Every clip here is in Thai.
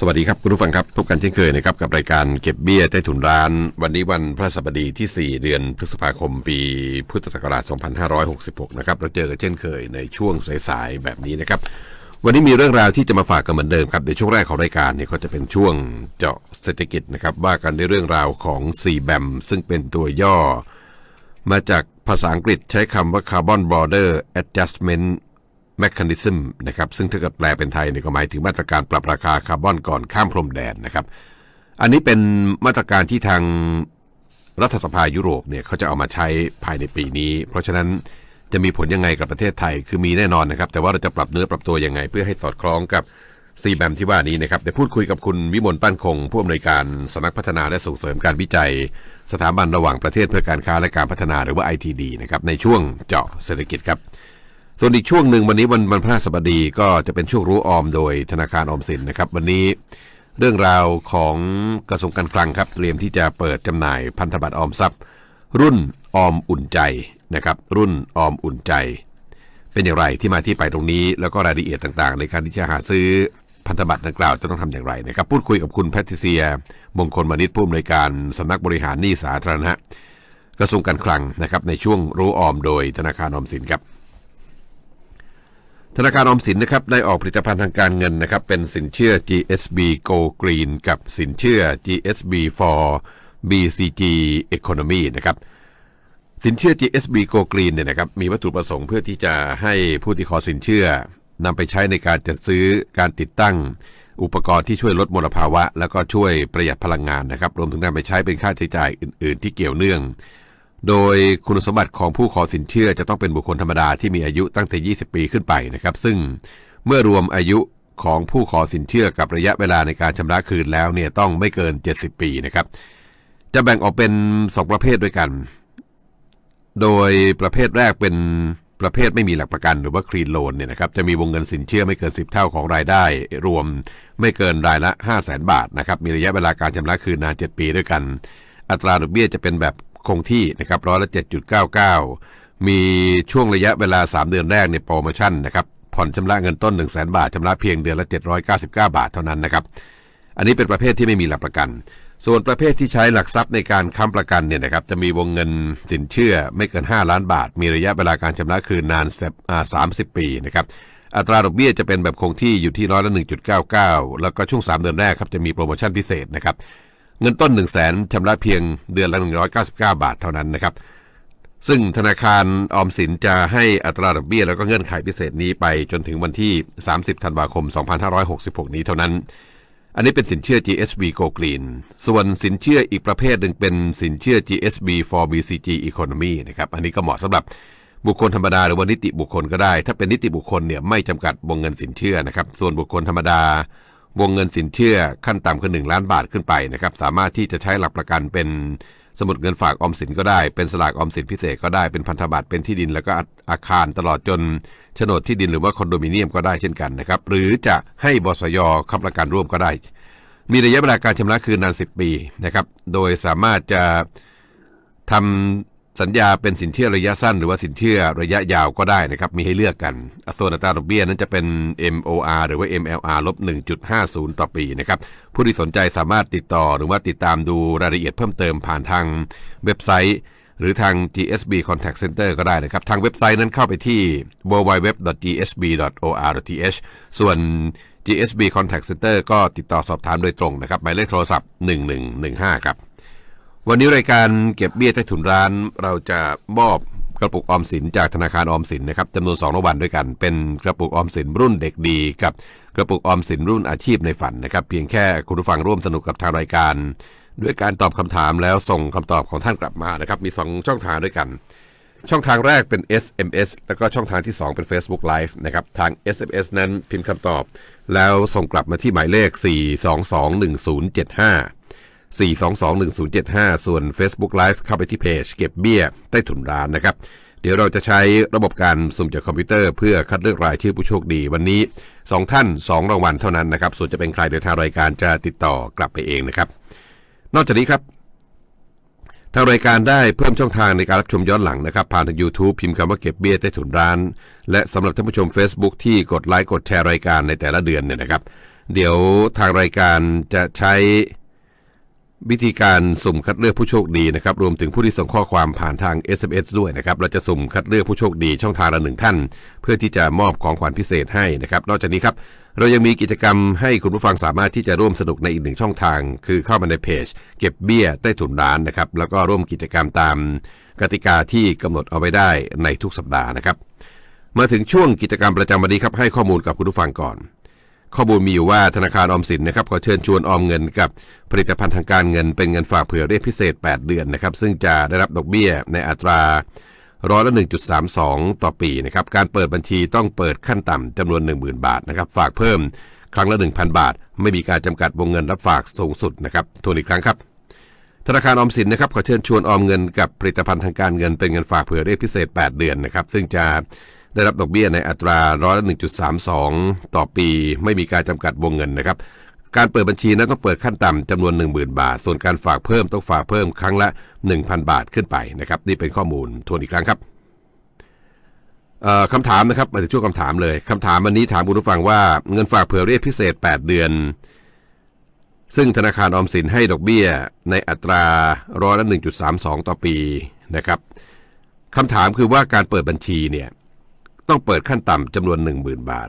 สวัสดีครับคุณผู้ฟังครับพบกันเช่นเคยนะครับกับรายการเก็บเบี้ยใต้ถุนร้าน วันนี้วันพระศัสบดีที่ 4 เดือนพฤษภาคมปีพุทธศักราช 2566 นะครับเราเจอกันเช่นเคยในช่วงสายๆแบบนี้นะครับวันนี้มีเรื่องราวที่จะมาฝากกันเหมือนเดิมครับในช่วงแรกของรายการเนี่ยก็จะเป็นช่วงเจาะเศรษฐกิจนะครับว่ากันในเรื่องราวของ4แบมซึ่งเป็นตัวย่อ มาจากภาษาอังกฤษใช้คำว่า Carbon Border Adjustment Mechanism นะครับซึ่งถ้าเกิดแปลเป็นไทยเนี่ยก็หมายถึงมาตรการปรับราคาคาร์บอนก่อนข้ามพรมแดนนะครับ อันนี้เป็นมาตรการที่ทางรัฐสภายุโรปเนี่ยเขาจะเอามาใช้ภายในปีนี้ เพราะฉะนั้นจะมีผลยังไงกับประเทศไทยคือมีแน่นอนนะครับ แต่ว่าเราจะปรับเนื้อปรับตัวยังไง เพื่อให้สอดคล้องกับซีแบมที่ว่านี้นะครับเดี๋ยวพูดคุยกับคุณวิมลปั้นคง ผู้อำนวยการสำนักพัฒนาและส่งเสริมการวิจัย สถาบันระหว่างประเทศเพื่อการค้าและการพัฒนาหรือว่า ITD นะครับในช่วงเจาะเศรษฐกิจครับ ส่วนอีกช่วงหนึ่งวันนี้วันวันพฤหัสบดีก็จะเป็นช่วงรู้ออมโดยธนาคารออมสินนะครับ วันนี้เรื่องราวของกระทรวงการคลังครับ เตรียมที่จะเปิดจำหน่ายพันธบัตรออมทรัพย์ รุ่นออมอุ่นใจนะครับ รุ่นออมอุ่นใจ เป็นอย่างไรที่มาที่ไปตรงนี้ แล้วก็รายละเอียดต่างๆ ในการที่จะหาซื้อพันธบัตรดังกล่าวจะต้องทำอย่างไรนะครับ พูดคุยกับคุณแพทริเซีย มงคลมณิตผู้อำนวยการสำนักบริหารหนี้สาธารณะกระทรวงการคลังนะครับในช่วงรู้ออมโดยธนาคารออมสินครับ ธนาคารออมสินนะครับได้ออกผลิตภัณฑ์ทางการเงินนะครับเป็นสินเชื่อ GSB Go Green กับสินเชื่อ GSB for BCG Economy นะครับสินเชื่อ GSB Go Green เนี่ยนะครับมีวัตถุประสงค์เพื่อที่จะให้ผู้ที่ขอสินเชื่อนำไปใช้ในการจัดซื้อการติดตั้ง อุปกรณ์ที่ช่วยลดมลภาวะ แล้วก็ช่วยประหยัดพลังงานนะครับรวมถึงนำไปใช้เป็นค่าใช้จ่ายอื่น ๆ ที่เกี่ยวเนื่อง โดยคุณสมบัติของผู้ขอสินเชื่อจะต้องเป็นบุคคลธรรมดาที่มีอายุตั้งแต่ 20 ปีขึ้นไปนะครับ ซึ่งเมื่อรวมอายุของผู้ขอสินเชื่อกับระยะเวลาในการชำระคืนแล้วเนี่ยต้องไม่เกิน 70 ปีนะครับ จะแบ่งออกเป็น 2 ประเภทด้วยกัน โดยประเภทแรกเป็นประเภทไม่มีหลักประกันหรือว่าครีนโลนเนี่ยนะครับจะมีวงเงินสินเชื่อไม่เกิน 10 เท่าของรายได้ รวมไม่เกินรายละ 5 0 0 0 0 0 บาทนะครับมีระยะเวลาการชำระคืนนาน 7 ปีด้วยกัน อัตราดอกเบี้ยจะเป็นแบบ คงที่นะครับร้อยละ7.99 มีช่วงระยะเวลา 3 เดือนแรกในโปรโมชั่นนะครับผ่อนชำระเงินต้น 1 0 0 0 0 0บาทชำระเพียงเดือนละ 799 บาทเท่านั้นนะครับอันนี้เป็นประเภทที่ไม่มีหลักประกัน ส่วนประเภทที่ใช้หลักทรัพย์ในการค้ำประกันเนี่ยนะครับจะมีวงเงินสินเชื่อไม่เกิน 5 ล้านบาท มีระยะเวลาการชำระคืนนานสามสิบปีนะครับอัตราดอกเบี้ยจะเป็นแบบคงที่อยู่ที่ร้อยละ1.99 แล้วก็ช่วง 3 เดือนแรกครับจะมีโปรโมชั่นพิเศษนะครับ เงินต้น 1 0 0 0 0แสนชำระเพียงเดือนละ199 บาทเท่านั้นนะครับ ซึ่งธนาคารออมสินจะให้อัตราดอกเบี้ย แล้วก็เงื่อนไขพิเศษนี้ไปจนถึงวันที่ 30 ธันวาคม 2566 นี้เท่านั้น อันนี้เป็นสินเชื่อ GSB Go Green ส่วนสินเชื่ออีกประเภทหนึ่งเป็นสินเชื่อ GSB for BCG Economy นะครับอันนี้ก็เหมาะสำหรับบุคคลธรรมดาหรือว่านิติบุคคลก็ได้ ถ้าเป็นนิติบุคคลเนี่ยไม่จำกัดวงเงินสินเชื่อนะครับส่วนบุคคลธรรมดา วงเงินสินเชื่อขั้นต่ำคือ1ล้านบาทขึ้นไปนะครับสามารถที่จะใช้หลักประกันเป็นสมุดเงินฝากออมสินก็ได้ เป็นสลากออมสินพิเศษก็ได้ เป็นพันธบัตร เป็นที่ดิน แล้วก็อาคารตลอดจนโฉนดที่ดินหรือว่าคอนโดมิเนียมก็ได้เช่นกันนะครับ หรือจะให้บสยค้ำประกันร่วมก็ได้ มีระยะเวลาการชำระคืนนาน 10 ปีนะครับ โดยสามารถจะทำ สัญญาเป็นสินเชื่อระยะสั้นหรือว่าสินเชื่อระยะยาวก็ได้นะครับ มีให้เลือกกันส่วนอัตราดอกเบี้ยนั้นจะเป็น MOR หรือว่า MLR ลบ1.50 ต่อปีนะครับ ผู้ที่สนใจสามารถติดต่อหรือว่าติดตามดูรายละเอียดเพิ่มเติมผ่านทางเว็บไซต์ หรือทาง GSB Contact Center ก็ได้นะครับ ทางเว็บไซต์นั้นเข้าไปที่ www.gsb.or.th ส่วน GSB Contact Center ก็ติดต่อสอบถามโดยตรงนะครับหมายเลขโทรศัพท์ 1115 ครับ วันนี้รายการเก็บเบี้ยใต้ถุนร้านเราจะมอบกระปุกออมสินจากธนาคารออมสินนะครับจำนวน2รางวัลด้วยกัน เป็นกระปุกออมสินรุ่นเด็กดีกับกระปุกออมสินรุ่นอาชีพในฝันนะครับ เพียงแค่คุณผู้ฟังร่วมสนุกกับทางรายการ ด้วยการตอบคำถามแล้วส่งคำตอบของท่านกลับมานะครับ มี 2 ช่องทางด้วยกัน ช่องทางแรกเป็น SMS แล้วก็ช่องทางที่ 2 เป็น Facebook Live นะครับทาง SMS นั้นพิมพ์คำตอบ แล้วส่งกลับมาที่หมายเลข 4221075 4221075 ส่วน Facebook Live เข้าไปที่เพจเก็บเบี้ยใต้ถุนร้านนะครับ เดี๋ยวเราจะใช้ระบบการสุ่มจากคอมพิวเตอร์เพื่อคัดเลือกรายชื่อผู้โชคดีวันนี้ 2 ท่าน 2 รางวัลเท่านั้นนะครับ ส่วนจะเป็นใครเดี๋ยวทางรายการจะติดต่อกลับไปเองนะครับ นอกจากนี้ครับทางรายการได้เพิ่มช่องทางในการรับชมย้อนหลังนะครับ ผ่านทาง YouTube พิมพ์คำว่าเก็บเบี้ยใต้ถุนร้าน และสำหรับท่านผู้ชม Facebook ที่กดไลค์กดแชร์รายการในแต่ละเดือนเนี่ยนะครับ เดี๋ยวทางรายการจะใช้ วิธีการสุ่มคัดเลือกผู้โชคดีนะครับรวมถึงผู้ที่ส่งข้อความผ่านทาง SMS ด้วยนะครับเราจะสุ่มคัดเลือกผู้โชคดีช่องทางละหนึ่งท่าน เพื่อที่จะมอบของขวัญพิเศษให้นะครับ นอกจากนี้ครับ เรายังมีกิจกรรมให้คุณผู้ฟังสามารถที่จะร่วมสนุกในอีกหนึ่งช่องทาง คือเข้ามาในเพจ เก็บเบี้ยใต้ถุนร้านนะครับแล้วก็ร่วมกิจกรรมตามกติกาที่กำหนดเอาไว้ได้ในทุกสัปดาห์นะครับ มาถึงช่วงกิจกรรมประจำวันนี้ครับให้ข้อมูลกับคุณผู้ฟังก่อน ข้อมูลมีอยู่ว่าธนาคารออมสินนะครับขอเชิญชวนออมเงินกับผลิตภัณฑ์ทางการเงินเป็นเงินฝากเผื่อเรียกพิเศษ 8 เดือนนะครับซึ่งจะได้รับดอกเบี้ยในอัตราร้อยละ 1.32 ต่อปีนะครับการเปิดบัญชีต้องเปิดขั้นต่ำจำนวน 10,000 บาทนะครับฝากเพิ่มครั้งละ 1,000 บาท ไม่มีการจำกัดวงเงินรับฝากสูงสุดนะครับทวนอีกครั้งครับ ธนาคารออมสินนะครับขอเชิญชวนออมเงินกับผลิตภัณฑ์ทางการเงินเป็นเงินฝากเผื่อเรียกพิเศษ 8 เดือนนะครับซึ่งจะ ได้รับดอกเบี้ยในอัตราร้อยละ1.32 ต่อปี ไม่มีการจำกัดวงเงินนะครับ การเปิดบัญชีนั้นต้องเปิดขั้นต่ำจำนวน 10,000 บาท ส่วนการฝากเพิ่มต้องฝากเพิ่มครั้งละ 1,000 บาทขึ้นไปนะครับนี่เป็นข้อมูลทวนอีกครั้งครับคำถามนะครับมาถึงช่วงคำถามเลยคำถามวันนี้ถามคุณผู้ฟังว่าเงินฝากเผื่อเรียกพิเศษ 8 เดือน ซึ่งธนาคารออมสินให้ดอกเบี้ยในอัตราร้อยละ1.32 ต่อปีนะครับคำถามคือว่าการเปิดบัญชีเนี่ย ต้องเปิดขั้นต่ำจำนวน 10,000 บาท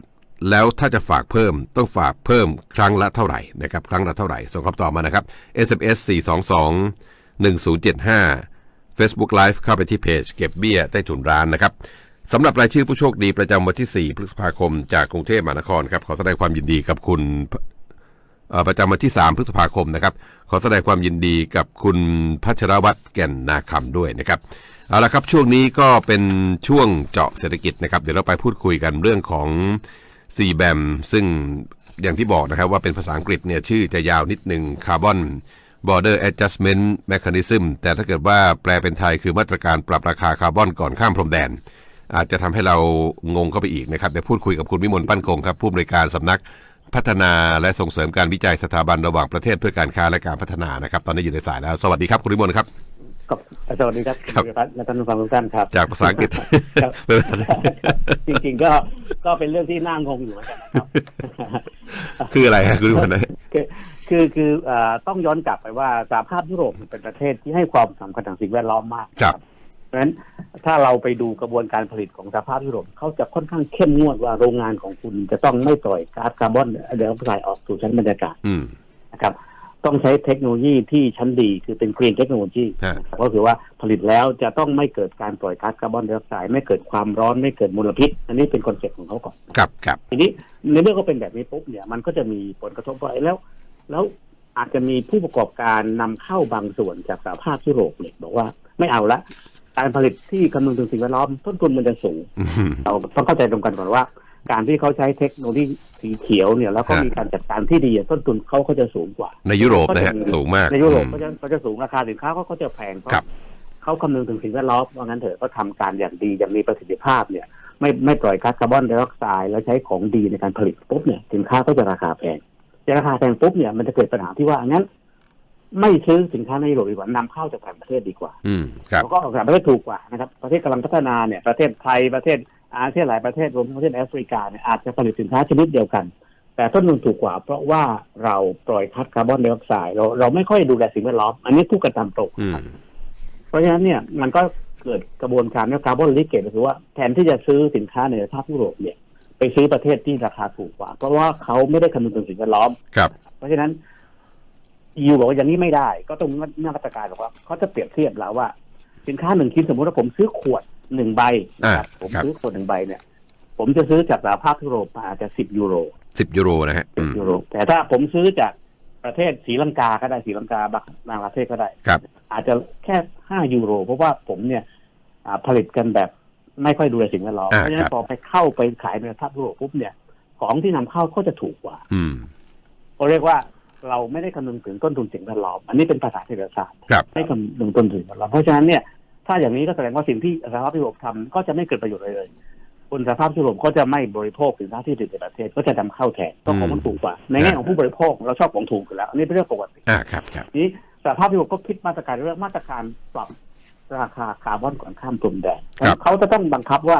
แล้วถ้าจะฝากเพิ่มต้องฝากเพิ่มครั้งละเท่าไหร่นะครับครั้งละเท่าไหร่ส่งคำตอบมานะครับ SMS 422 1075 Facebook Live เข้าไปที่เพจเก็บเบี้ยใต้ถุนร้านนะครับสำหรับรายชื่อผู้โชคดีประจำวันที่ 4 พฤษภาคมจากกรุงเทพมหานครครับขอแสดงความยินดีกับคุณประจำวันที่ 3 พฤษภาคมนะครับ ขอแสดงความยินดีกับคุณพัชรวัตรแก่นนาคำด้วยนะครับ เอาละครับช่วงนี้ก็เป็นช่วงเจาะเศรษฐกิจนะครับ เดี๋ยวเราไปพูดคุยกันเรื่องของ c b a m ซึ่งอย่างที่บอกนะครับว่าเป็นภาษาอังกฤษเนี่ยชื่อจะยาวนิดหนึ่ง Carbon Border Adjustment Mechanism แต่ถ้าเกิดว่าแปลเป็นไทยคือมาตรการปรับราคาคาร์บอนก่อนข้ามพรมแดน อาจจะทำให้เรางงเข้าไปอีกนะครับเดี๋ยวพูดคุยกับคุณวิมลปั้นคงครับผู้อำนวยการสำนักพัฒนาและส่งเสริมการวิจัยสถาบันระหว่างประเทศเพื่อการค้าและการพัฒนานะครับ ตอนนี้อยู่ในสายแล้ว สวัสดีครับคุณวิมลครับ ครับสวัสดีครับครับณวิรัตและท่านผู้ฟังทุกท่านครับ จากภาษาอังกฤษครับเป็นภาษาจริงๆก็ก็เป็นเรื่องที่น่างงอยู่เหมือนกันนะครับ คืออะไรครับคุณวิมลนะคือคือคือเอ่อต้องย้อนกลับไปว่าสหภาพยุโรปเป็นประเทศที่ให้ความสำคัญทางสิ่งแวดล้อมมากครับเพราะฉะนั้นถ้าเราไปดูกระบวนการผลิตของสหภาพยุโรปเขาจะค่อนข้างเข้มงวดว่าโรงงานของคุณจะต้องไม่ปล่อยก๊าซคาร์บอนไดออกไซด์ออกสู่ชั้นบรรยากาศอืมนะครับ ต้องใช้เทคโนโลยีที่ชั้นดีคือเป็นกรีนเทคโนโลยีฮะก็คือว่าผลิตแล้วจะต้องไม่เกิดการปล่อยก๊าซคาร์บอนไดออกไซด์ไม่เกิดความร้อนไม่เกิดมลพิษ อันนี้เป็นคอนเซ็ปต์ของเขาก่อนครับครับทีนี้ในเมื่อเขาเป็นแบบนี้ปุ๊บเนี่ยมันก็จะมีผลกระทบว่าเอ้ยแล้ว แล้วอาจจะมีผู้ประกอบการนำเข้าบางส่วนจากสหภาพยุโรปเนี่ยบอกว่าไม่เอาละการผลิตที่คำนึงถึงสิ่งแวดล้อมต้นทุนมันจะสูงอืมเราต้องเข้าใจตรงกันก่อนว่า การที่เขาใช้เทคโนโลยีสีเขียวเนี่ยแล้วก็ฮะมีการจัดการที่ดีอะต้นทุนเขาก็จะสูงกว่า ในยุโรปนะฮะสูงมากในยุโรปอืมก็จะก็จะสูงราคาสินค้าเขาก็จะแพงเพราะครับเขาคำนึงถึงสิ่งแวดล้อมว่างั้นเถอะก็ทำการอย่างดีอย่างมีประสิทธิภาพเนี่ย ไม่ไม่ปล่อยก๊าซคาร์บอนไดออกไซด์แล้วใช้ของดีในการผลิตปุ๊บเนี่ยสินค้าก็จะราคาแพงจะราคาแพงปุ๊บเนี่ยมันจะเกิดปัญหาที่ว่างั้น ไม่ซื้อสินค้าในยุโรปดีกว่านำเข้าจากต่างประเทศดีกว่า อืมครับแล้วก็ออกจากประเทศถูกกว่านะครับ ประเทศกำลังพัฒนาเนี่ย ประเทศไทยประเทศ อาเซียนหลายประเทศรวมทั้งประเทศแอฟริกาเนี่ยอาจจะผลิตสินค้าชนิดเดียวกัน แต่ต้นทุนถูกกว่า เพราะว่าเราปล่อยก๊าซคาร์บอนไดออกไซด์เราเราไม่ค่อยดูแลสิ่งแวดล้อม อันนี้พูดกันตามตรงอืมเพราะฉะนั้นเนี่ยมันก็เกิดกระบวนการเรียกคาร์บอนลิเกตก็คือว่าแทนที่จะซื้อสินค้าในสหภาพยุโรปเนี่ย ไปซื้อประเทศที่ราคาถูกกว่า เพราะว่าเขาไม่ได้คำนึงถึงสิ่งแวดล้อมครับ เพราะฉะนั้นยูบอกว่าอย่างนี้ไม่ได้ ก็ต้องมีมาตรการบอกว่าเขาจะเปรียบเทียบแล้วว่า สินค้าหนึ่งชิ้นสมมติว่าผมซื้อขวด หนึ่งใบนะครับอ่าผมครับ ซื้อขวดหนึ่งใบเนี่ย ผมจะซื้อจากสหภาพยุโรปมาอาจจะสิบยูโรสิบยูโรนะฮะสิอืบมยูโร แต่ถ้าผมซื้อจากประเทศศรีลังกาก็ได้ศรีลังกาบางประเทศก็ได้ ครับ อาจจะแค่ห้ายูโร เพราะว่าผมเนี่ยอ่าผลิตกันแบบไม่ค่อยดูแลสิ่งแวดล้อมอ่าเพราะฉะนั้ครันบ พอไปเข้าไปขายในสหภาพยุโรปปุ๊บเนี่ย ของที่นำเข้าก็จะถูกกว่าอืม เขาเรียกว่าเราไม่ได้คำนึงถึงต้นทุนสิ่งแวดล้อมอันนี้เป็นภาษาเศรษฐศาสตร์ครับ ไม่คำนึงต้นทุนสิ่งแวดล้อมเพราะฉะนั้นเนี่ย ถ้าอย่างนี้ก็แสดงว่าสิ่งที่สหภาพยุโรปทำก็จะไม่เกิดประโยชน์อะไรเลยคนสหภาพยุโรปก็จะไม่บริโภคสินค้าที่ผลิตในประเทศก็จะนำเข้าแทนก็ของมันถูกกว่า ในแง่ของผู้บริโภคเราชอบของถูกอยู่แล้ว อันนี้เป็นเรื่องปกติอ่าครับครับทีนี้สหภาพยุโรปก็คิดมาตรการเรื่องมาตรการปรับราคาคาร์บอนก่อนข้ามพรมแดนครับเขาจะต้องบังคับว่า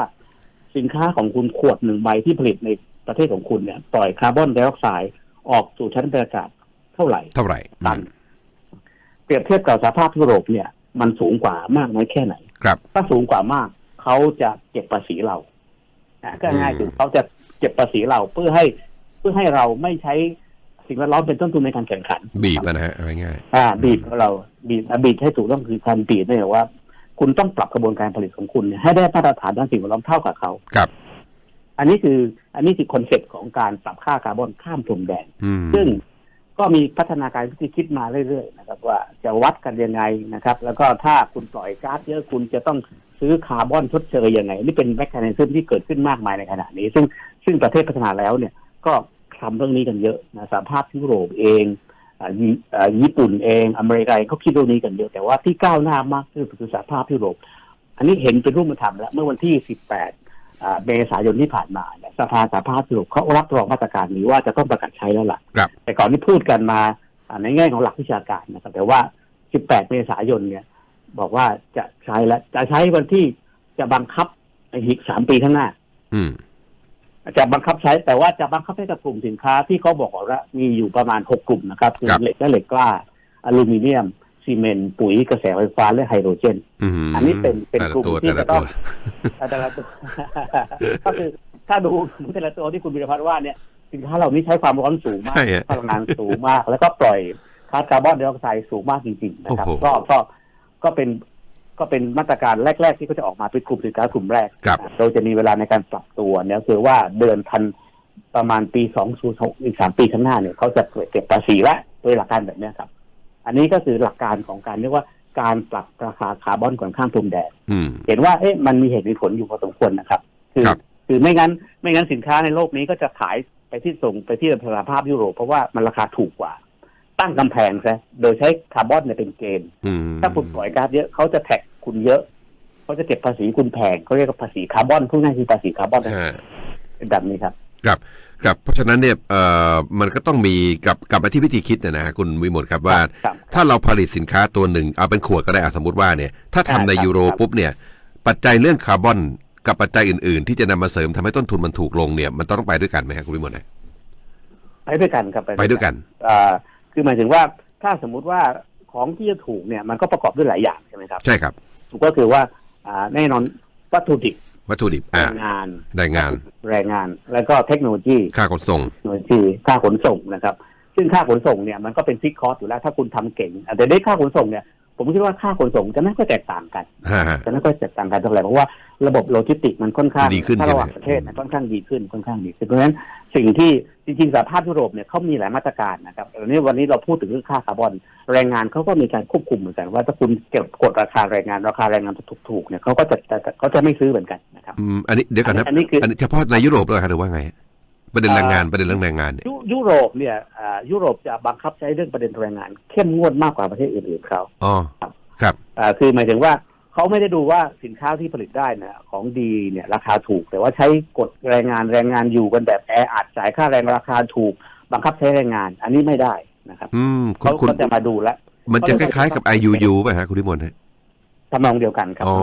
สินค้าของคุณขวดหนึ่งใบที่ผลิตในประเทศของคุณเนี่ยปล่อยคาร์บอนไดออกไซด์ออกสู่ชั้นบรรยากาศเท่าไหร่ เท่าไหร่ตันเปรียบเทียบกับสภาพยุโรปเนี่ย มันสูงกว่ามากน้อยแค่ไหน ครับ ถ้าสูงกว่ามากเขาจะเก็บภาษีเราอะก็ง่ายอืมคือเขาจะเก็บภาษีเราเพื่อให้เพื่อให้เราไม่ใช้สิ่งแวดล้อมเป็นต้นทุนในการแข่งขัน บีบอะนะฮะเอาง่ายอ่า บีบเราบีบอะบีบให้ถูกต้องคือการบีบเนี่ยว่า คุณต้องปรับกระบวนการผลิตของคุณเนี่ยให้ได้มาตรฐานด้านสิ่งแวดล้อมเท่ากับเขาๆครับ อันนี้คือ อันนี้คือคอนเซ็ปต์ของการปรับค่าคาร์บอนข้ามพรมแดนอืมซึ่ง ก็มีพัฒนาการวิธีคิดมาเรื่อยๆนะครับ ว่าจะวัดกันยังไงนะครับ แล้วก็ถ้าคุณปล่อยก๊าซเยอะคุณจะต้องซื้อคาร์บอนชดเชยยังไง นี่เป็นแมคคานิซึมที่เกิดขึ้นมากมายในขณะนี้ ซึ่งซึ่งประเทศพัฒนาแล้วเนี่ย ก็ทำเรื่องนี้กันเยอะนะสหภาพยุโรปเองญี่ปุ่นเองอเมริกาเขาคิดเรื่องนี้กันเยอะ แต่ว่าที่ก้าวหน้ามากที่สุดคือสหภาพยุโรป อันนี้เห็นเป็นรูปธรรมแล้ว เมื่อวันที่ 18อ่า เมษายนที่ผ่านมาเนี่ยสภาสหภาพยุโรปเขารับรองมาตรการนี้ว่าจะต้องประกาศใช้แล้วล่ะครับแต่ก่อนที่พูดกันมาอ่าในแง่ของหลักวิชาการนะครับแต่ว่า 18 เมษายนเนี่ย บอกว่าจะใช้แล้วจะใช้วันที่จะบังคับในอีกสามปีข้างหน้า อืมจะบังคับใช้แต่ว่าจะบังคับให้กับกลุ่มสินค้าที่เขาบอกว่ามีอยู่ประมาณหกกลุ่มนะครับคือครับเหล็กและเหล็กกล้า อลูมิเนียม ซีเมนต์ปุ๋ยกระแสไฟฟ้าและไฮโดรเจนอืมอันนี้เป็นเป็นแต่ละกลุ่มตัวที่แต่ละจะต้องตัวแต่ละตัวก็คือถ้าดูแต่ละตัวที่คุณบิรพัฒน์ว่าเนี่ยสินค้าเหล่านี้ใช้ความร้อนสูงมากใช่ฮะพลังงานสูงมาก แล้วก็ปล่อยก๊าซคาร์บอนไดออกไซด์สูงมากจริงๆนะครับโอ้โหก็ก็ก็เป็นก็เป็นมาตรการแรก ๆ ที่เขาจะออกมาเป็นกลุ่มสินค้ากลุ่มแรกครับนะโดยจะมีเวลาในการปรับตัวเนี่ยคือว่าเดือนทันประมาณปีสองศูนย์อีกสามปีข้างหน้าเนี่ยเขาจะเก็บภาษีละโดยหลักการแบบเนี้ยครับ อันนี้ก็คือหลักการของการเรียกว่าการปรับราคาคาร์บอนก่อนข้ามพรมแดนอืมเห็นว่าเอ๊ะมันมีเหตุมีผลอยู่พอสมควรนะครับ คือครับคือไม่งั้น ไม่งั้นสินค้าในโลกนี้ก็จะขายไปที่ส่งไปที่สหภาพยุโรปเพราะว่ามันราคาถูกกว่า ตั้งกำแพงซะโดยใช้คาร์บอนเนี่ยเป็นเกณฑ์อืมถ้าคุณปล่อยก๊าซเยอะเขาจะแท็กคุณเยอะเขาจะเก็บภาษีคุณแพงเขาเรียกว่าภาษีคาร์บอนพูดง่ายคือภาษีคาร์บอนฮะเป็นแบบนี้ครับ ครับ ครับเพราะฉะนั้นเนี่ยเอ่อมันก็ต้องมีกับกลับมาที่วิธีคิดนะนะคุณวิมลครับว่า ครับ ถ้าเราผลิตสินค้าตัวหนึ่งเอาเป็นขวดก็ได้อะสมมติว่าเนี่ยถ้าทำในครับยูโรครับปุ๊บเนี่ยปัจจัยเรื่องคาร์บอนกับปัจจัยอื่น ๆ ที่จะนำมาเสริมทำให้ต้นทุนมันถูกลงเนี่ยมันต้องไปด้วยกันไหมครับคุณวิมลนะไปด้วยกันครับไปด้วยกัน อ่าคือหมายถึงว่าถ้าสมมุติว่าของที่จะถูกเนี่ยมันก็ประกอบด้วยหลายอย่างใช่ไหมครับ ใช่ครับ ถูกก็คือว่าอ่าแน่นอนวัตถุดิบ วัตถุดิบแรอ่างงานแรงงาน แรงงาน แล้วก็เทคโนโลยีค่าขนส่ง เทคโนโลยีค่าขนส่งนะครับ ซึ่งค่าขนส่งเนี่ยมันก็เป็นฟิกคอร์สอยู่แล้วถ้าคุณทำเก่งแต่ได้ค่าขนส่งเนี่ย ผมคิดว่าค่าขนส่งจะไม่ค่อยแตกต่างกันฮะฮะจะไม่ค่อยแตกต่างกันเท่าไหร่เพราะว่าระบบโลจิสติกส์มันค่อนข้างดีขึ้นถ้าระหว่างใช่ไหมประเทศนะค่อนข้างดีขึ้นค่อนข้างดีขึ้นเพราะฉะนั้นสิ่งที่จริงๆสหภาพยุโรปเนี่ยเขามีหลายมาตรการนะครับอันนี้วันนี้เราพูดถึงเรื่องค่าคาร์บอน แรงงานเขาก็มีการควบคุมเหมือนกัน ว่าถ้าคุณเก็บกดราคาแรงงานราคาแรงงานถูกๆเนี่ยเขาก็จะจะเขาจะไม่ซื้อเหมือนกันนะครับอืมอันนี้เดี๋ยวก่อนนะอันนี้คืออันนี้เฉพาะในยุโรปเลยครับหรือว่าไง ประเด็นแรงงานประเด็นเรื่องแรงงานเนี่ยยุยุโรปเนี่ยอ่ายุโรปจะบังคับใช้เรื่องประเด็นแรงงาน เข้มงวดมากกว่าประเทศอื่นๆเขาอ๋อครับอ่าคือหมายถึงว่าเขาไม่ได้ดูว่าสินค้าที่ผลิตได้เนี่ยของดีเนี่ยราคาถูก แต่ว่าใช้กฎแรงงานแรงงานอยู่กันแบบแออัดจ่ายค่าแรงราคาถูก บังคับใช้แรงงาน อันนี้ไม่ได้นะครับอืมคุเขาณคุณก็จะมาดูแลวมันจะคล้ายๆกับ IUU ป่ะฮะคุณวิมลฮะ ทำนองเดียวกันครับอ๋อ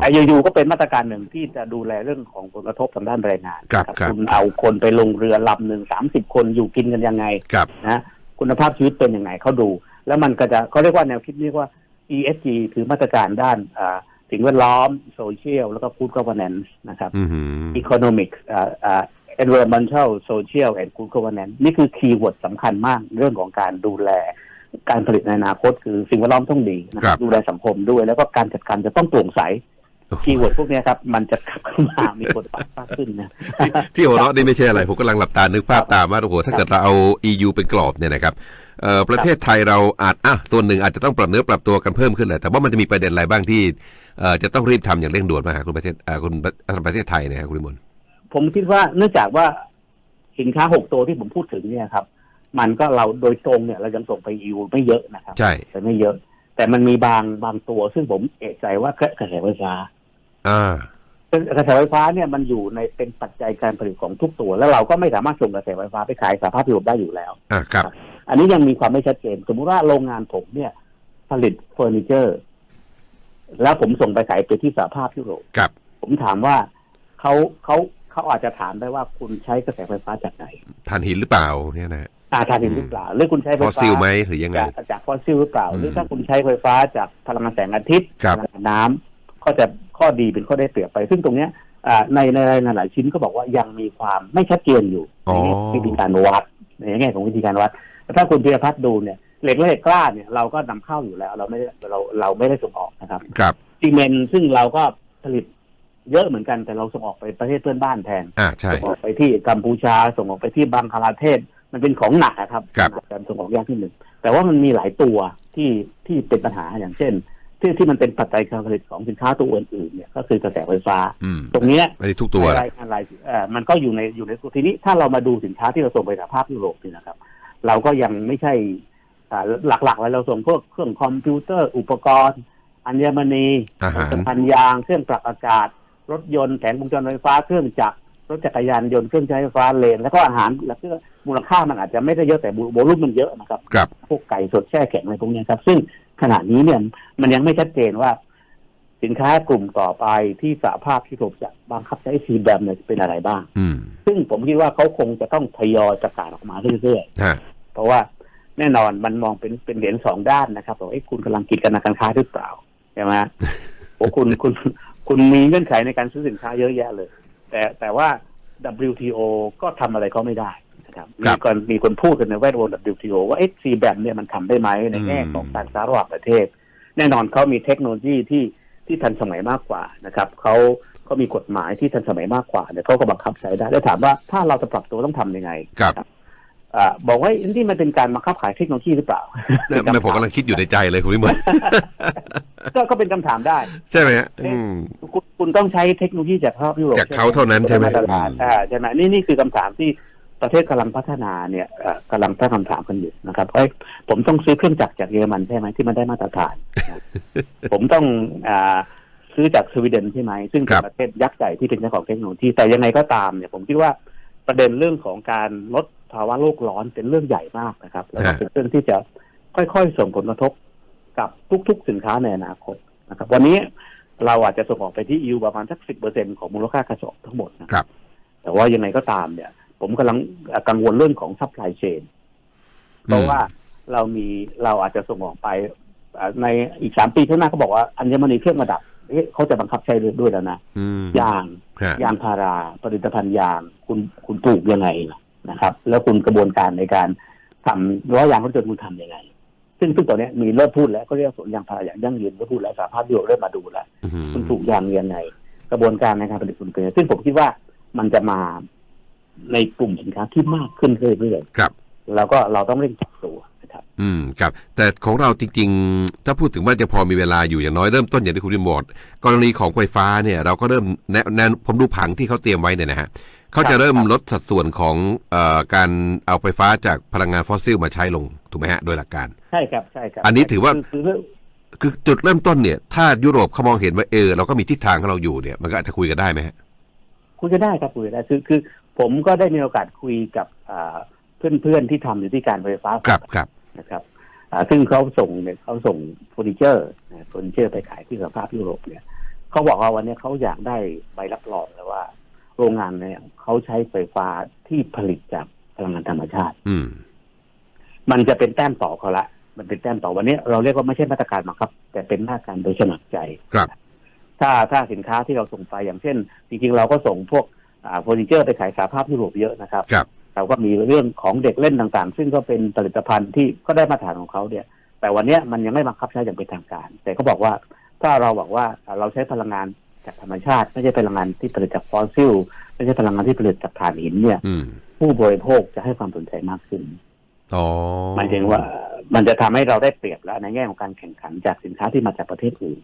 ไอยูก็เป็นมาตรการหนึ่งที่จะดูแลเรื่องของผลกระทบทางด้านแรงงานครับนะครับณเอาคนไปลงเรือลำหนึ่งสามสิบคนอยู่กินกันยังไงครับนะคุณภาพชีวิตเป็นยังไงเขาดู แล้วมันก็จะเขาเรียกว่าแนวคิดเรียกว่า ESG คือมาตรการด้านอ่าสิ่งแวดล้อมโซเชียลแล้วก็ Good Governance นะครับอือหือ Economic อ่าอ่า Environmental Social and Good Governance นี่คือคีย์เวิร์ดสำคัญมากเรื่องของการดูแล การผลิตในอนาคตคือสิ่งแวดล้อมต้องดีนะคครัรับบดูแลสังคมด้วย แล้วก็การจัดการจะต้องโปร่งใสโอ้โหคีย์เวิร์ดพวกเนี้ยครับ มันจะขับเข้ามามีบทบาทมากขึ้นนะที่หัวเราะนี่ไม่ใช่อะไร ผมกำลังหลับตานึกภาพตามว่าโอ้โหถ้าเกิดเราเอา EU เป็นกรอบเนี่ยนะครับเอ่อประเทศไทยเราอาจอะส่วนหนึ่งอาจจะต้องปรับเนื้อปรับตัวกันเพิ่มขึ้นแหละแต่ว่ามันจะมีประเด็นอะไรบ้างที่เอ่อจะต้องรีบทำอย่างเร่งด่วนมาหาคุณประเทศเอ่อคุณประเทศไทยเนี่ยครับคุณวิมลผมคิดว่าเนื่องจากว่าสินค้าหกตัวที่ผมพูดถึงเนี่ยครับ มันก็เราโดยตรงเนี่ย เรายังส่งไปยูไม่เยอะนะครับใช่แต่ไม่เยอะ แต่มันมีบางบางตัว ซึ่งผมเอะใจว่ากระแสไฟฟ้าอ่าซึ่งกระแสไฟฟ้าเนี่ยมันอยู่ในเป็นปัจจัยการผลิตของทุกตัว แล้วเราก็ไม่สามารถส่งกระแสไฟฟ้าไปขายสหภาพยุโรปได้อยู่แล้วอ่าครับ อันนี้ยังมีความไม่ชัดเจน สมมติว่าโรงงานผมเนี่ย ผลิตเฟอร์นิเจอร์ แล้วผมส่งไปขายไปที่สหภาพยุโรปครับ ผมถามว่าเขาเขาเขาอาจจะถามได้ว่าคุณใช้กระแสไฟฟ้าจากไหนทานหินหรือเปล่าเนี่ยนะฮะ อาถ่านหินหรือเปล่าหรือคุณใช้ไฟฟอสฟ้าซิลไหมหรือยังไง จากจากฟอสซิลหรือเปล่า อืมหรือถ้าคุณใช้ไฟฟ้าจากพลังงานแสงอาทิตย์ครับ พลังงานน้ำก็จะข้อดีเป็นข้อได้เปรียบไป ซึ่งตรงเนี้ยอ่าในในในหลายชิ้นก็บอกว่ายังมีความไม่ชัดเจนอยู่อ๋ในอแง่วิธีการวัดในแง่ของวิธีการวัดแต่ถ้าคุณพีรพัฒน์ดูเนี่ยเหล็กและเหล็กกล้าเนี่ยเราก็นำเข้าอยู่แล้ว เราไม่ได้เราเราไม่ได้ส่งออกนะครับ ครับ ซีเมนต์ซึ่งเราก็ผลิตเยอะเหมือนกันแต่เราส่งออกไปประเทศเพื่อนบ้านแทน อ่าใช่ ส่งออกไปที่กัมพูชาส่งออกไปที่บังคลาเทศ มันเป็นของหนักอะครับครับการส่งออกยากที่หนึ่งแต่ว่ามันมีหลายตัวที่ที่เป็นปัญหาอย่างเช่น ที่ที่มันเป็นปัจจัยการผลิตของสินค้าตัวอื่นๆเนี่ยก็คือกระแสไฟฟ้าอืมตรงเนี้ยไม่ได้ทุกตัวในแหละรายงานรายเอ่อมันก็อยู่ในอยู่ในทีนี้ถ้าเรามาดูสินค้าที่เราส่งไปสหภาพยุโรปนี่นะครับ เราก็ยังไม่ใช่อ่าหลักๆเลยเราส่งพวกเครื่องคอมพิวเตอร์อุปกรณ์อัญมณีอาหารผลิตภัณฑ์ยาง เครื่องปรับอากาศ รถยนต์แผงวงจรไฟฟ้าเครื่องจักร รถจักรยานยนต์เครื่องใช้ไฟฟ้าเลน แล้วก็อาหารแล้วก็มูลค่ามันอาจจะไม่ได้เยอะแต่โวลุ่มมันเยอะนะครับครับพวกไก่สดแช่แข็งอะไรพวกเนี้ยครับ ซึ่งขณะนี้เนี่ยมันยังไม่ชัดเจนว่า สินค้ากลุ่มต่อไปที่สหภาพยุโรปจะบังคับใช้ซีแบมเนี่ยเป็นอะไรบ้างอืมซึ่งผมคิดว่าเขาคงจะต้องทยอยประกาศออกมาเรื่อยฮะๆเพราะว่าแน่นอนมันมองเป็นเป็นเหรียญสองด้านนะครับบอกเอ้คุณกำลังกีดกันการค้าหรือเปล่าใช่ไหมโอ้คุณคุณคุณมีเงื่อนไขในการซื้อสินค้าเยอะแยะเลย แต่แต่ว่า WTO ก็ทำอะไรก็ไม่ได้นะครับครัมีบคนมีคนพูดกันในแวดวง WTO ว่าเอ๊ะซีแบมเนี่ยมันทำได้ไหมในแง่อืมของการค้าระหว่างประเทศ แน่นอนเขามีเทคโนโลยีที่ที่ทันสมัยมากกว่านะครับเขาเขามีกฎหมายที่ทันสมัยมากกว่าเนี่ยเขาก็บังคับใช้ได้แล้วถามว่าถ้าเราจะปรับตัวต้องทำยังไงครับอ่า บอกว่านี่มันเป็นการบังคับขายเทคโนโลยีหรือเปล่าเนี่ยไม่ผมกำลังคิดอยู่ในใจเลยคุณวิมลก็ก็เป็นคำถามได้ ใช่ไหมฮะอืมคุณคุณต้องใช้เทคโนโลยีจากภาพยุโรปจากเขาเท่านั้นใช่ไหมมาตรฐานอืมอ่าใช่ไหมนี่นี่คือคำถามที่ประเทศกำลังพัฒนาเนี่ยเอ่อกำลังตั้งคำถามกันอยู่นะครับเอ้ยผมต้องซื้อเครื่องจักรจากเยอรมันใช่ไหมที่มันได้มาตรฐาน ผมต้องอ่าซื้อจากสวีเดนใช่ไหมซึ่งเป็นประเทศยักษ์ใหญ่ที่เป็นเจ้าของเทคโนโลยีแต่ยังไงก็ตามเนี่ยผมคิดว่าประเด็นเรื่องของการลด ภาวะโลกร้อนเป็นเรื่องใหญ่มากนะครับ แล้วก็เป็นเรื่องที่จะค่อยๆส่งผลกระทบกับทุกๆสินค้าในอนาคตนะครับ วันนี้เราอาจจะส่งออกไปที่อิวประมาณสักสิบเปอร์เซ็นของมูลค่ากระสอบทั้งหมดนะครับ แต่ว่ายังไงก็ตามเนี่ย ผมกำลังกังวลเรื่องของซัพพลายเชนเพราะว่าเรามีเราอาจจะส่งออกไปอ่าในอีกสามปีข้างหน้าเขาบอกว่าอัญมณีเครื่องประดับเอ๊ะเขาจะบังคับใช้ด้วยแล้วนะอืมยางฮะยางพาราผลิตภัณฑ์ยางคุณคุณปลูกยังไง นะครับ แล้วคุณกระบวนการในการทำล้อยางรถยนต์คุณทำยังไง ซึ่งซึ่งตอนนี้ยมีเริ่มพูดแล้วก็เรียกว่าสวนยางพาราอย่างยั่งยืนก็พูดแล้วสาภาพยุโรปเริ่มมาดูแล้วอืมคุณปลูกยางยังไง กระบวนการในการผลิตคุณเป็นยังไงซึ่งผมคิดว่ามันจะมาในกลุ่มสินค้าที่มากขึ้นเรื่อยๆครับ แล้วก็เราต้องเร่งจับตัวนะครับ อืมครับ แต่ของเราจริง ๆ ถ้าพูดถึงว่าจะพอมีเวลาอยู่อย่างน้อยเริ่มต้นอย่างที่คุณวิมบอกกรณีของไฟฟ้าเนี่ย เราก็เริ่มแนะแนะผมดูผังที่เขาเตรียมไว้เนี่ยนะฮะ เขาจะเริ่มลดสัดส่วนของเอ่อการเอาไฟฟ้าจากพลังงานฟอสซิลมาใช้ลงถูกไหมฮะโดยหลักการใช่ครับใช่ครับ อันนี้ถือว่าคือเรื่องคือจุดเริ่มต้นเนี่ย ถ้ายุโรปเขามองเห็นว่าเออเราก็มีทิศทางของเราอยู่เนี่ยมันก็อาจจะคุยกันได้ไหมฮะคุยกันได้ครับคุยกันได้คือคือผมก็ได้มีโอกาสคุยกับเพื่อนเพื่อนๆที่ทำอยู่ที่การไฟฟ้าครับครับนะครับอ่าซึ่งเขาส่งเนี่ยเขาส่งเฟอร์นิเจอร์นะเฟอร์นิเจอร์ไปขายที่สหภาพยุโรปเนี่ยเขาบอกว่าวันนี้เขาอยากได้ใบรับรองเลยว่า โรงงานเนี่ยเขาใช้ไฟฟ้าที่ผลิตจากพลังงานธรรมชาติ อืม มันจะเป็นแต้มต่อเขาละ มันเป็นแต้มต่อวันนี้เราเรียกว่าไม่ใช่มาตรการบังคับ แต่เป็นมาตรการโดยสมัครใจครับ ถ้าถ้าสินค้าที่เราส่งไปอย่างเช่น จริงๆ เราก็ส่งพวกอ่าเฟอร์นิเจอร์ไปขายสาภาพยุโรปเยอะนะครับครับเราก็มีเรื่องของเด็กเล่นต่างๆ ซึ่งก็เป็นผลิตภัณฑ์ที่ก็ได้มาตรฐานของเขาเนี่ย แต่วันเนี้ยมันยังไม่บังคับใช้อย่างเป็นทางการ แต่เขาบอกว่าถ้าเราบอกว่าอ่าเราใช้พลังงาน จากธรรมชาติไม่ใช่พลังงานที่ผลิตจากฟอสซิลไม่ใช่พลังงานที่ผลิตจากถ่านหินเนี่ยอืมผู้บริโภคจะให้ความสนใจมากขึ้นอ๋อหมายถึงว่ามันจะทำให้เราได้เปรียบแล้วในแง่ของการแข่งขันจากสินค้าที่มาจากประเทศอื่น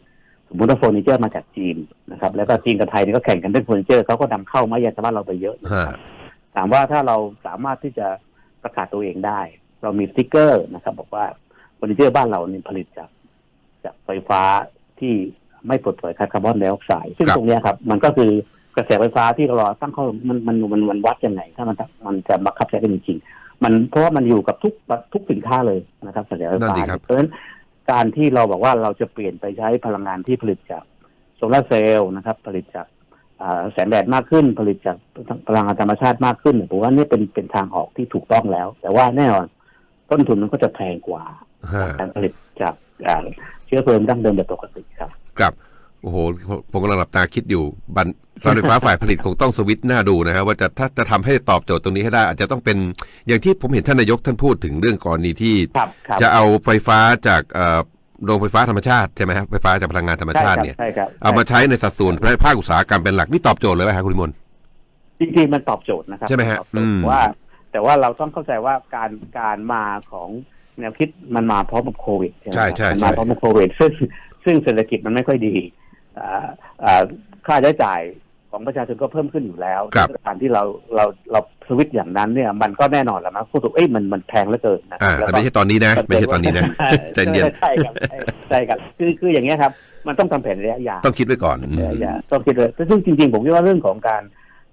สมมติว่าเฟอร์นิเจอร์มาจากจีนนะครับ แล้วก็จีนกับไทยนี่ก็แข่งกันเรื่องเฟอร์นิเจอร์เขาก็นำเข้ามาอย่างชาวบ้านเราไปเยอะฮะถามว่าถ้าเราสามารถที่จะประกาศตัวเองได้ เรามีสติ๊กเกอร์นะครับ บอกว่าเฟอร์นิเจอร์บ้านเราเนี่ยผลิตจาก จากไฟฟ้าที่ ไม่ปลดปล่อยก๊าซคาร์บอนไดออกไซด์ซึ่งครับตรงเนี้ยครับมันก็คือกระแสไฟฟ้าที่เราตั้งเข้ามันมันมันมันวัดยังไงถ้ามันมันจะบังคับใช้ได้จริงๆมันเพราะว่ามันอยู่กับทุกทุกสินค้าเลยนะครับกระแสไฟนั่นฟ้าสิครับเพราะฉะนั้นการที่เราบอกว่าเราจะเปลี่ยนไปใช้พลังงานที่ผลิตจากโซลาร์เซลล์นะครับ ผลิตจากอ่าแสงแดดมากขึ้น ผลิตจากพลังงานธรรมชาติมากขึ้นผมว่านี่เป็นเป็นทางออกที่ถูกต้องแล้ว แต่ว่าแน่นอนต้นทุนมันก็จะแพงกว่าฮะการผลิตจากอ่าเชื้อเพลิงดั้งเดิมแบบปกติครับ ครับโอ้โหผมกำลังหลับตาคิดอยู่บันการไฟฟ้าฝ่ายผลิตคงต้องสวิตช์หน้าดูนะฮะว่าจะถ้าจะทำให้ตอบโจทย์ตรงนี้ให้ได้ อาจจะต้องเป็นอย่างที่ผมเห็นท่านนายกท่านพูดถึงเรื่องกรณีที่ ครับครับจะเอาไฟฟ้าจากเอ่อโรงไฟฟ้าธรรมชาติใช่ไหมครับไฟฟ้าจากพลังงานธรรมชาติเนี่ยใช่ครับเอามาใช้ในสัดส่วนภาคอุตสาหกรรมเป็นหลักนี่ตอบโจทย์เลยไหมครับคุณวิมล จริงๆมันตอบโจทย์นะครับใช่ไหมฮะตอบโจทย์อืม ว่า แต่ว่าเราต้องเข้าใจว่าการการมาของแนวคิดมันมาพร้อมกับโควิดไหมใช่ใช่มันใช่มาพร้อมกับโควิดซึ่ง ซึ่งเศรษฐกิจมันไม่ค่อยดีอ่าอ่าค่าใช้จ่ายของประชาชนก็เพิ่มขึ้นอยู่แล้วครับการที่เราเราเราสวิตช์อย่างนั้นเนี่ย มันก็แน่นอนแล้วนะพูดถูกเอ้ยมันมันแพงเหลือเกินนะคอ่ารับแต่แล้วก็ไม่ใช่ตอนนี้นะไม่ใช่ตอนนี้นะใจเย็นใช่ครับใช่ใช่ครับคือคืออย่างเงี้ยครับ มันต้องทำแผนระยะยาวต้องคิดไว้ก่อนอืมระยะยาวต้องคิดเลยซึ่งจริง ๆ ผมคิดว่าเรื่องของการ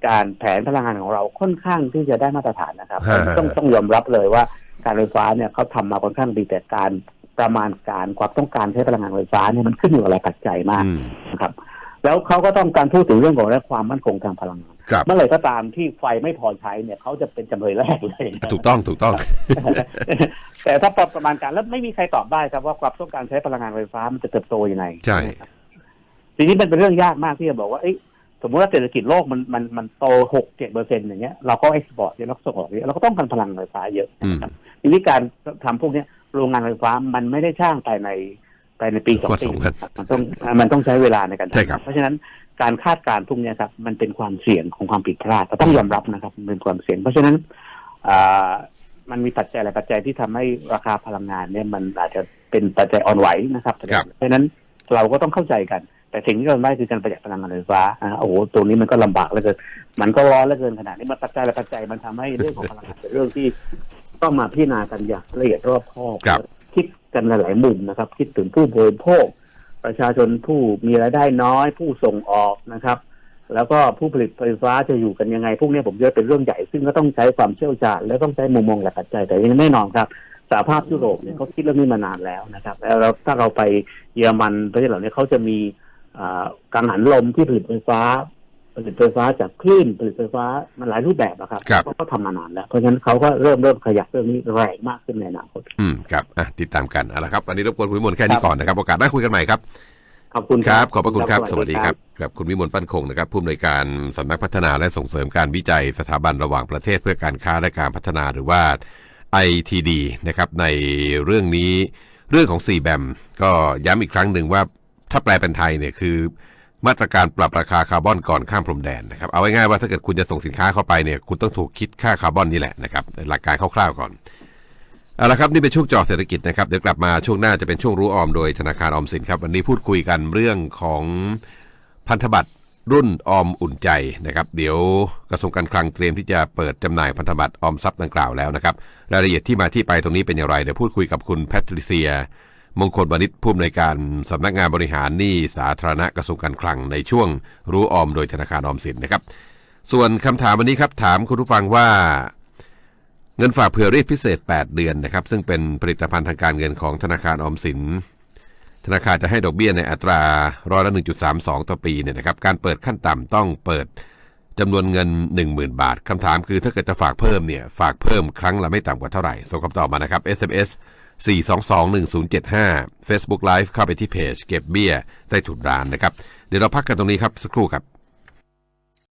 การแผนพลังงานของเราค่อนข้างที่จะได้มาตรฐานนะครับฮะต้องต้องยอมรับเลยว่าการไฟฟ้าเนี่ยเขาทำมาค่อนข้างดีแต่การ ประมาณการความต้องการใช้พลังงานไฟฟ้าเนี่ยมันขึ้นอยู่กับหลายปัจจัยมากอืมนะครับ แล้วเขาก็ต้องการพูดถึงเรื่องของและความมั่นคงทางพลังงานครับเมื่อไหร่ก็ตามที่ไฟไม่พอใช้เนี่ยเขาจะเป็นจำเลยแรกเลยถูกต้องถูกต้อง แต่ถ้าประมาณการแล้วไม่มีใครตอบได้ครับว่าความต้องการใช้พลังงานไฟฟ้ามันจะเติบโตยังไงใช่ทีนี้มันเป็นเรื่องยากมากที่จะบอกว่าเอ้ยสมมติว่าเศรษฐกิจโลกมันมันมันโตหกเจ็ดเปอร์เซ็นต์อย่างเงี้ยเราก็เอ็กซ์พอร์ตเยอะเราก็ส่งออกเยอะเราก็ต้องการพลังไฟฟ้าเยอะอืมนะครับทีนี้การทำพวกเนี้ย โรงงานไฟฟ้ามันไม่ได้สร้างภายในภายในปีสองว่าปีสองพันครับมันต้องมันต้องใช้เวลาในการทำใช่ครับเพราะฉะนั้นการคาดการณ์พวกเนี้ยครับมันเป็นความเสี่ยงของความผิดพลาดเราต้องยอมรับนะครับมันเป็นความเสี่ยง เพราะฉะนั้นอ่ามันมีปัจจัยหลายปัจจัยที่ทำให้ราคาพลังงานเนี่ยมันอาจจะเป็นปัจจัยอ่อนไหวนะครับครับ เพราะฉะนั้นเราก็ต้องเข้าใจกัน แต่สิ่งที่เราได้คือการประหยัดพลังงานไฟฟ้าอ่าโอ้โหตัวนี้มันก็ลำบากเหลือเกินมันก็ร้อนเหลือเกินขนาดนี้มันปัจจัยหลายปัจจัยมันทำให้เรื่องของพลังงานเป็นเรื่องที่ ต้องมาพิจารณากันอย่างละเอียดรอบคอบครับคิดกันหลายๆมุมนะครับ คิดถึงผู้บริโภค ประชาชนผู้มีรายได้น้อย ผู้ส่งออกนะครับ แล้วก็ผู้ผลิตไฟฟ้าจะอยู่กันยังไง พวกนี้ผมคิดว่าเป็นเรื่องใหญ่ ซึ่งก็ต้องใช้ความเชี่ยวชาญและต้องใช้มุมมองหลายปัจจัยแต่ยังแน่นอนครับสหภาพยุโรปเนี่ยเขาคิดเรื่องนี้มานานแล้วนะครับ แล้วเราถ้าเราไปเยอรมันประเทศเหล่านี้เขาจะมีอ่ากังหันลมที่ผลิตไฟฟ้า ผลิตไฟฟ้าจากคลื่นผลิตไฟฟ้ามันหลายรูปแบบอะครับครับ เขาก็ทำมานานแล้ว เพราะฉะนั้นเขาก็เริ่มเริ่มขยับเรื่องนี้แรงมากขึ้นในอนาคต อืมครับอะติดตามกันเอาละครับวันนี้รบกวนคุณวิมลแค่นี้ก่อนนะครับโอกาสหน้าคุยกันใหม่ครับ ขอบคุณครับ ขอบพระคุณครับ สวัสดีครับครับคุณวิมลปั้นคงนะครับผู้อำนวยการสำนักพัฒนาและส่งเสริมการวิจัยสถาบันระหว่างประเทศเพื่อการค้าและการพัฒนาหรือว่า ITD นะครับในเรื่องนี้เรื่องของ 4 แบมก็ย้ำอีกครั้งหนึ่งว่าถ้าแปลเป็นไทยเนี่ยคือ มาตรการปรับราคาคาร์บอนก่อนข้ามพรมแดนนะครับเอาง่ายๆว่าถ้าเกิดคุณจะส่งสินค้าเข้าไปเนี่ยคุณต้องถูกคิดค่าคาร์บอนนี่แหละนะครับหลักการคร่าวๆก่อนเอาละครับนี่เป็นช่วงจอเศรษฐกิจนะครับเดี๋ยวกลับมาช่วงหน้าจะเป็นช่วงรู้ออมโดยธนาคารออมสินครับวันนี้พูดคุยกันเรื่องของพันธบัตรรุ่นออมอุ่นใจนะครับเดี๋ยวกระทรวงการคลังเตรียมที่จะเปิดจำหน่ายพันธบัตรออมทรัพย์ดังกล่าวแล้วนะครับรายละเอียดที่มาที่ไปตรงนี้เป็นอย่างไรเดี๋ยวพูดคุยกับคุณแพทริเซีย มงคลวณิชผู้อำนวยการสำนักงานบริหารหนี้สาธารณะกระทรวงการคลังในช่วงรู้ออมโดยธนาคารออมสินนะครับ ส่วนคำถามวันนี้ครับถามคุณผู้ฟังว่า เงินฝากเผื่อเรียกพิเศษ 8 เดือนนะครับ ซึ่งเป็นผลิตภัณฑ์ทางการเงินของธนาคารออมสิน ธนาคารจะให้ดอกเบี้ยในอัตราร้อยละ1.32 ต่อปีเนี่ยนะครับการเปิดขั้นต่ำต้องเปิดจำนวนเงิน 10,000 บาทคำถามคือถ้าเกิดจะฝากเพิ่มเนี่ยฝากเพิ่มครั้งละไม่ต่ำกว่าเท่าไหร่ส่งคำตอบมานะครับ SMS 4221075 Facebook Live เข้าไปที่เพจเก็บเบี้ยใต้ถุนร้านนะครับ เดี๋ยวเราพักกันตรงนี้ครับสักครู่ครับ